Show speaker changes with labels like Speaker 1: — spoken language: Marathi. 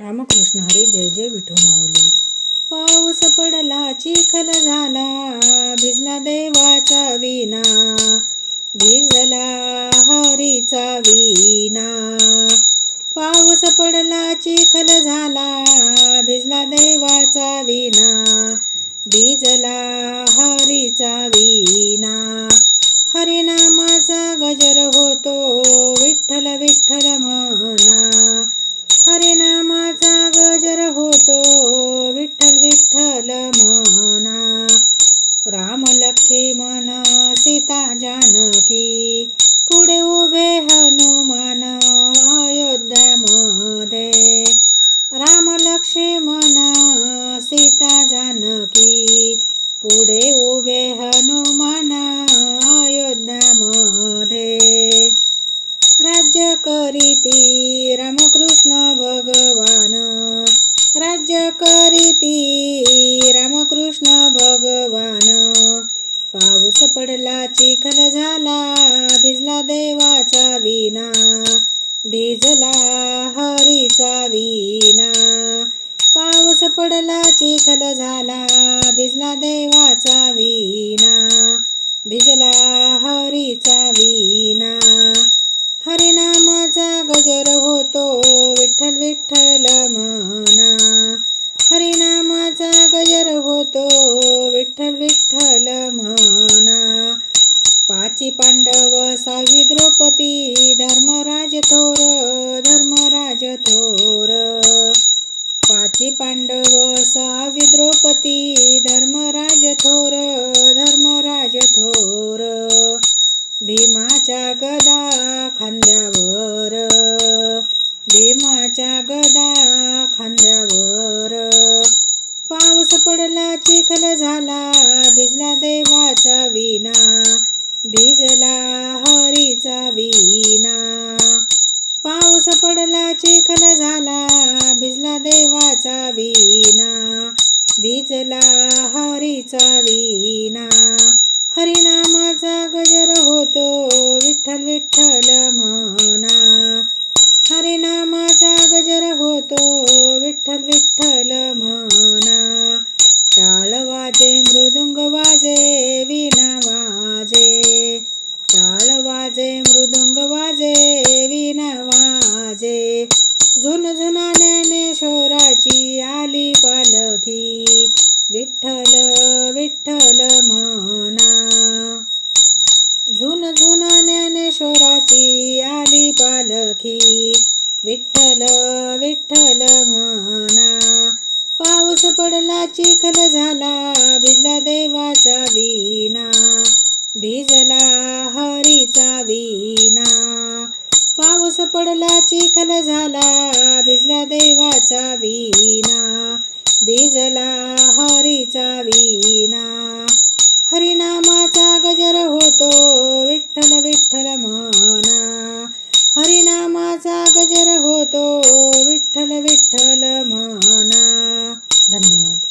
Speaker 1: रामकृष्ण हरी जय जय विठू माऊली. पाऊस पडला चिखल झाला भिजला देवाचा विना भिजला हरीचा विना पाऊस पडला चिखल झाला भिजला देवाचा विना भिजला हरीचा विना हरिनामाचा गजर होतो विठ्ठल विठ्ठल विठ्ठल म्हणा राम लक्ष्मण सीता जानकी। पुढे उभे हनुमान अयोध्यामध्ये राम लक्ष्मण सीता जानकी। पुढे उभे हनुमान अयोध्यामध्ये राज्य करीती रामकृष्ण भगवान। राज्य करीती पाऊस पडला चिखल झाला भिजला देवाचा विना भिजला हरीचा विना पाऊस पडला चिखल झाला भिजला देवाचा विना भिजला हरीचा विना हरिनामाचा गजर होतो विठ्ठल विठ्ठल म्हणा. हरिनामाचा गजर होतो विठ्ठल विठ्ठल थोर धर्मराज थोर. पाची पांडव सावी द्रौपदी धर्मराज थोर धर्मराज थोर. भीमाच्या गदा खांद्यावर भीमाच्या गदा खांद्यावर. पाऊस पडला चिखल झाला भिजला देवाचा विना भिजला विना हरिनामाचा गजर होतो विठ्ठल विठ्ठल म्हणा हरिनामाचा गजर होतो विठ्ठल विठ्ठल म्हणा टाळ वाजे मृदुंग वाजे विना वाजे. टाळ वाजे मृदुंग वाजे झुन झुना ज्ञानेश्वराची आली पालखी. विठ्ठल विठ्ठल म्हणा. पाऊस पडला चिखल झाला भिजला देवाचा विना भिजला हरीचा विना पाऊस पडला चिखल झाला भिजला देवाचा विना भिजला हरीचा विना माझा गजर होतो विठ्ठल विठ्ठल म्हणा धन्यवाद.